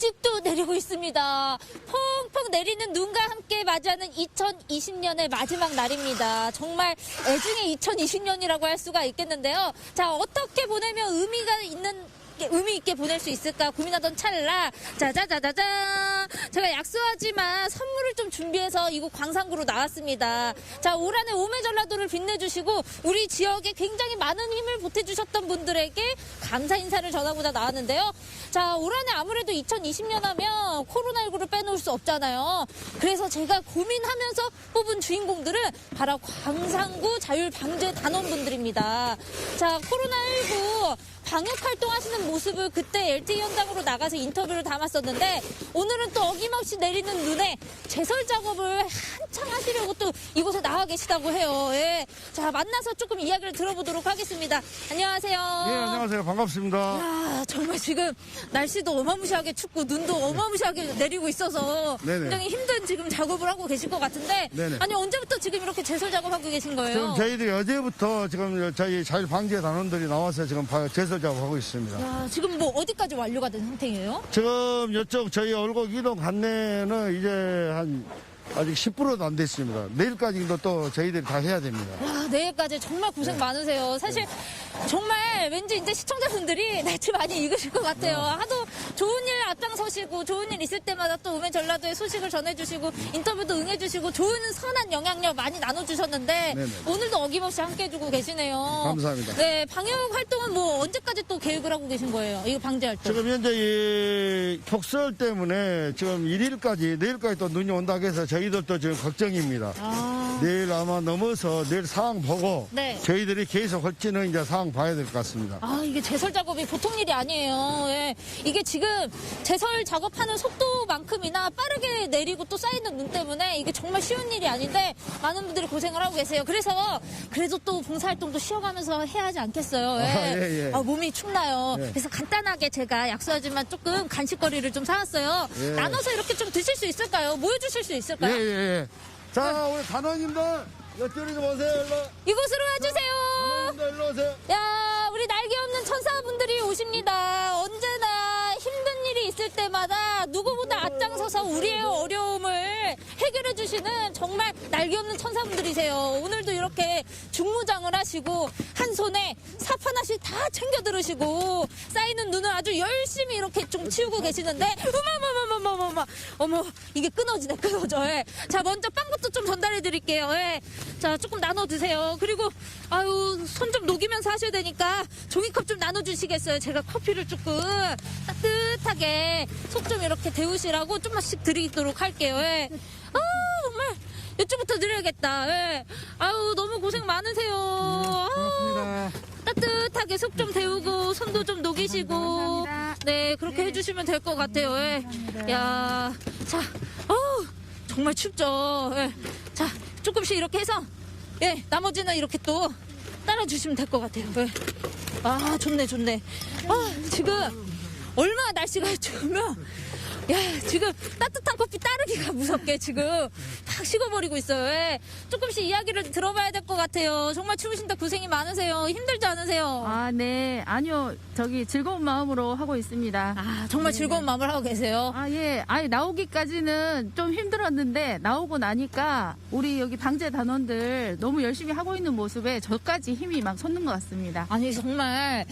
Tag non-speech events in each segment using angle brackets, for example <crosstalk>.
아직도 내리고 있습니다. 펑펑 내리는 눈과 함께 맞이하는 2020년의 마지막 날입니다. 정말 애중에 2020년이라고 할 수가 있겠는데요. 자, 어떻게 보내면 의미가 있는 의미 있게 보낼 수 있을까 고민하던 찰나 짜자자자잔 제가 약소하지만 선물을 좀 준비해서 이곳 광산구로 나왔습니다. 자 올 한해 오메 전라도를 빛내주시고 우리 지역에 굉장히 많은 힘을 보태주셨던 분들에게 감사 인사를 전하고자 나왔는데요. 자 올 한해 아무래도 2020년 하면 코로나19를 빼놓을 수 없잖아요. 그래서 제가 고민하면서 뽑은 주인공들은 바로 광산구 자율방제 단원분들입니다. 자 코로나19 방역 활동하시는 모습을 그때 LTE 현장으로 나가서 인터뷰를 담았었는데 오늘은 또 어김없이 내리는 눈에 제설 작업을 한창 하시려고 또 이곳에 나와 계시다고 해요. 예. 자 만나서 조금 이야기를 들어보도록 하겠습니다. 안녕하세요. 예, 안녕하세요. 반갑습니다. 야, 정말 지금 날씨도 어마무시하게 춥고 눈도 어마무시하게 내리고 있어서 네네. 굉장히 힘든 지금 작업을 하고 계실 것 같은데 네네. 아니 언제부터 지금 이렇게 제설 작업하고 계신 거예요? 지금 저희들이 어제부터 지금 저희 자율방제 단원들이 나와서 지금 바- 제설 작업하고 있습니다. 야, 지금 뭐 어디까지 완료가 된 상태예요? 지금 이쪽 저희 얼곡 이동 관내는 이제 한 아직 10%도 안 됐습니다. 내일까지도 또 저희들이 다 해야 됩니다. 와, 내일까지 정말 고생 많으세요. 사실 정말 왠지 이제 시청자분들이 <laughs> 날씨 많이 익으실 것 같아요. 하도 좋은 일 앞장서시고 좋은 일 있을 때마다 또 음의 전라도의 소식을 전해주시고 인터뷰도 응해주시고 좋은 선한 영향력 많이 나눠주셨는데 네네. 오늘도 어김없이 함께 해주고 계시네요. 감사합니다. 네, 방역 활동은 뭐 언제까지 또 계획을 하고 계신 거예요? 이거 방제 활동. 지금 현재 이 폭설 때문에 지금 1일까지 내일까지 또 눈이 온다고 해서 저희들도 지금 걱정입니다. 아, 내일 아마 넘어서 내일 상황 보고 네. 저희들이 계속 할지는 이제 상황 봐야 될 것 같습니다. 아, 이게 제설 작업이 보통 일이 아니에요. 예. 이게 지금 제설 작업하는 속도만큼이나 빠르게 내리고 또 쌓이는 눈 때문에 이게 정말 쉬운 일이 아닌데 많은 분들이 고생을 하고 계세요. 그래서 그래도 또 봉사활동도 쉬어가면서 해야 하지 않겠어요. 예. 아, 예, 예. 아, 몸이 춥나요. 예. 그래서 간단하게 제가 약속하지만 조금 간식거리를 좀 사왔어요. 예. 나눠서 이렇게 좀 드실 수 있을까요? 모여주실 수 예, 있을까요? 예, 예. 자, 우리 단원님들, 이쪽으로 좀 오세요, 일로. 이곳으로 와주세요. 단원님들, 일로 오세요. 야, 우리 날개 없는 천사분들이 오십니다. 언제나 힘든 일이 있을 때마다 누구보다 앞장서서 우리의 어려움을 해결해 주시는 정말 날개 없는 천사분들이세요. 오늘도 이렇게 중무장을 하시고 한 손에 삽 하나씩 다 챙겨 들으시고 쌓이는 눈을 아주 열심히 이렇게 좀 치우고 계시는데 어머머머머머머머 어머 이게 끊어지네 끊어져. 예. 자 먼저 빵부터 좀 전달해 드릴게요. 예. 자 조금 나눠 드세요. 그리고 아유 손 좀 녹이면서 하셔야 되니까 종이컵 좀 나눠 주시겠어요? 제가 커피를 조금 따뜻하게 속 좀 이렇게 데우시라고 좀만씩 드리도록 할게요. 예. 아 정말 이쪽부터 드려야겠다. 예. 아유 너무 고생 많으세요. 아, 따뜻하게 속 좀 데우고 손도 좀 녹이시고 네 그렇게 해주시면 될 것 같아요. 예. 야, 자, 어우 정말 춥죠. 예. 자 조금씩 이렇게 해서 예 나머지는 이렇게 또 따라주시면 될 것 같아요. 예. 아 좋네 좋네. 아 지금 얼마나 날씨가 <laughs> 추우면 야 지금 따뜻한 커피 따르기가 무섭게 지금 팍 식어버리고 있어요. 예. 조금씩 이야기를 들어봐야 될 것 같아요. 정말 추우신데 고생이 많으세요. 힘들지 않으세요? 아, 네. 아니요. 저기 즐거운 마음으로 하고 있습니다. 아, 정말 즐거운 마음을 하고 계세요. 아, 예. 아니, 나오기까지는 좀 힘들었는데, 나오고 나니까, 우리 여기 방제 단원들 너무 열심히 하고 있는 모습에 저까지 힘이 막 솟는 것 같습니다. 아니 정말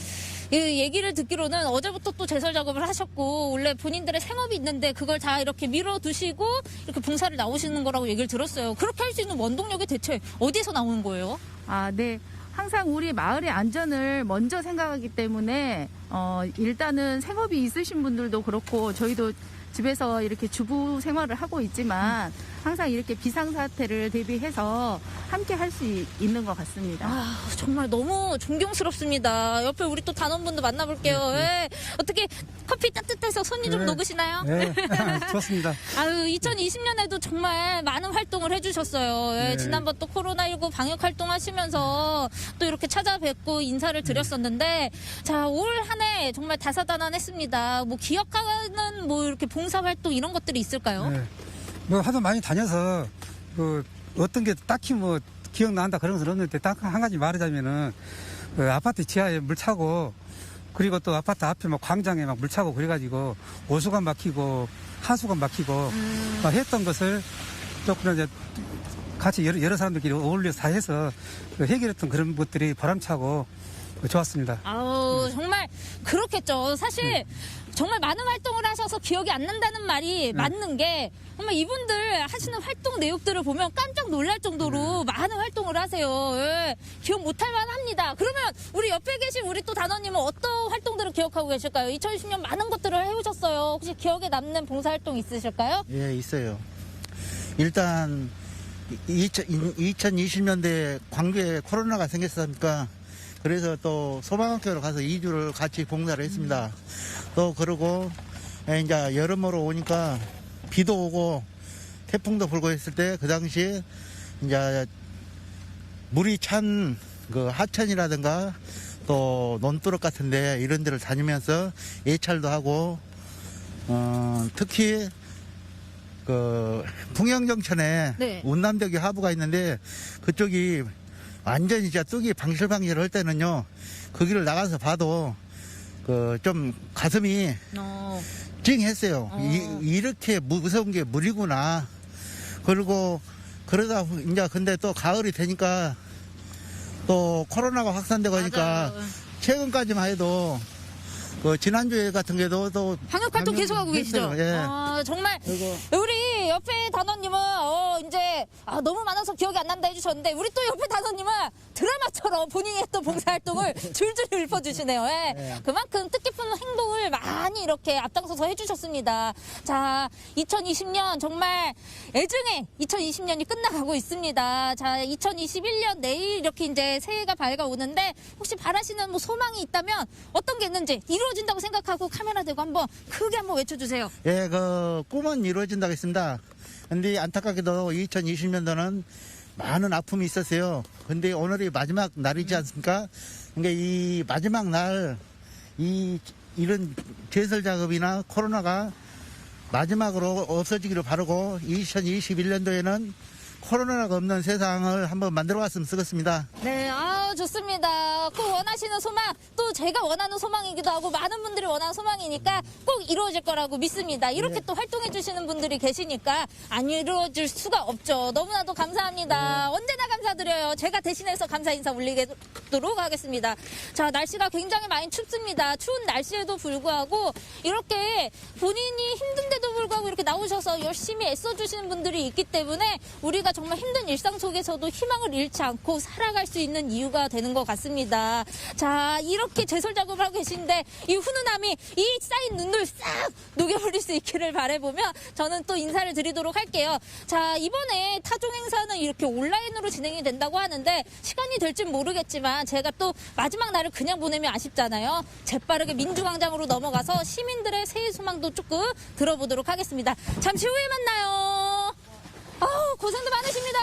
이 얘기를 듣기로는 어제부터 또 제설 작업을 하셨고 원래 본인들의 생업이 있는데 그걸 다 이렇게 밀어두시고 이렇게 봉사를 나오시는 거라고 얘기를 들었어요. 그렇게 할 수 있는 원동력이 대체 어디에서 나오는 거예요? 아, 네. 항상 우리 마을의 안전을 먼저 생각하기 때문에, 어, 일단은 생업이 있으신 분들도 그렇고, 저희도 집에서 이렇게 주부 생활을 하고 있지만, 항상 이렇게 비상사태를 대비해서 함께 할 수 있는 것 같습니다. 아 정말 너무 존경스럽습니다. 옆에 우리 또 단원분도 만나볼게요. 예. 어떻게 커피 따뜻해서 손이 좀 네. 녹으시나요? 네, <laughs> <laughs> 좋습니다. 아유, 2020년에도 정말 많은 활동을 해주셨어요. 예, 네. 지난번 또 코로나19 방역 활동하시면서 또 이렇게 찾아뵙고 인사를 드렸었는데, 자, 올 한 해 정말 다사다난했습니다. 뭐 기억하는 뭐 이렇게 봉사 활동 이런 것들이 있을까요? 네. 뭐 하도 많이 다녀서 그 어떤 게 딱히 뭐 기억난다 그런 것은 없는데 딱 한 가지 말하자면은 그 아파트 지하에 물 차고 그리고 또 아파트 앞에 막 광장에 막 물 차고 그래가지고 오수관 막히고 하수관 막히고 음. 막 했던 것을 조금 이제 같이 여러, 여러 사람들끼리 어울려서 다 해서 그 해결했던 그런 것들이 보람차고 좋았습니다. 아우 정말 그렇겠죠. 사실 정말 많은 활동을 하셔서 기억이 안 난다는 말이 맞는 게 정말 이분들 하시는 활동 내역들을 보면 깜짝 놀랄 정도로 많은 활동을 하세요. 예, 기억 못할 만합니다. 그러면 우리 옆에 계신 우리 또 단원님은 어떤 활동들을 기억하고 계실까요? 2020년 많은 것들을 해오셨어요. 혹시 기억에 남는 봉사활동 있으실까요? 예, 있어요. 일단 2020년대에 광주에 코로나가 생겼으니까 그래서 또 소방학교로 가서 2주를 같이 봉사를 했습니다. 또 그러고 예, 이제 여름으로 오니까 비도 오고 태풍도 불고 했을 때 그 당시 이제 물이 찬 그 하천이라든가 또 논두럭 같은데 이런 데를 다니면서 예찰도 하고 어, 특히 그 풍영정천에 네. 운남대교 하부가 있는데 그쪽이 완전히 진짜 뚝이 방실방실 할 때는요 그 길을 나가서 봐도 그 좀 가슴이 어, 찡했어요. 어. 이, 이렇게 무서운 게 물이구나. 그리고 그러다 이제 근데 또 가을이 되니까 또 코로나가 확산되고 하니까. 최근까지만 해도 그 지난주에 같은 게도 또 방역 활동 계속하고 계시죠? 예. 아, 정말 우리 옆에 단원님은 어 아, 너무 많아서 기억이 안 난다 해주셨는데 우리 또 옆에 단원님은 드라마처럼 본인이 했던 봉사활동을 <laughs> 줄줄 읊어주시네요. 예. 네. 그만큼 뜻깊은 행동을 많이 이렇게 앞장서서 해주셨습니다. 자, 2020년 정말 애증의 2020년이 끝나가고 있습니다. 자, 2021년 내일 이렇게 이제 새해가 밝아오는데 혹시 바라시는 뭐 소망이 있다면 어떤 게 있는지 이루어진다고 생각하고 카메라 대고 한번 크게 한번 외쳐주세요. 예, 그 꿈은 이루어진다고 했습니다. 근데 안타깝게도 2020년도는 많은 아픔이 있었어요. 근데 오늘이 마지막 날이지 않습니까? 그러니까 이 마지막 날, 이, 이런 제설 작업이나 코로나가 마지막으로 없어지기를 바라고 2021년도에는 코로나가 없는 세상을 한번 만들어 왔으면 쓰겠습니다. 네, 아 좋습니다. 꼭 원하시는 소망, 또 제가 원하는 소망이기도 하고 많은 분들이 원하는 소망이니까 꼭 이루어질 거라고 믿습니다. 이렇게 또 활동해 주시는 분들이 계시니까 안 이루어질 수가 없죠. 너무나도 감사합니다. 언제나 감사드려요. 제가 대신해서 감사 인사 올리도록 하겠습니다. 자, 날씨가 굉장히 많이 춥습니다. 추운 날씨에도 불구하고 이렇게 본인이 힘든데도 불구하고 이렇게 나오셔서 열심히 애써주시는 분들이 있기 때문에 우리가 정말 힘든 일상 속에서도 희망을 잃지 않고 살아갈 수 있는 이유가 되는 것 같습니다. 자, 이렇게 제설 작업을 하고 계신데 이 훈훈함이 이 쌓인 눈을 싹 녹여버릴 수 있기를 바라보며 저는 또 인사를 드리도록 할게요. 자, 이번에 타종 행사는 이렇게 온라인으로 진행이 된다고 하는데 시간이 될진 모르겠지만 제가 또 마지막 날을 그냥 보내면 아쉽잖아요. 재빠르게 민주광장으로 넘어가서 시민들의 새해 소망도 조금 들어보도록 하겠습니다. 잠시 후에 만나요. 아우 고생도 많으십니다.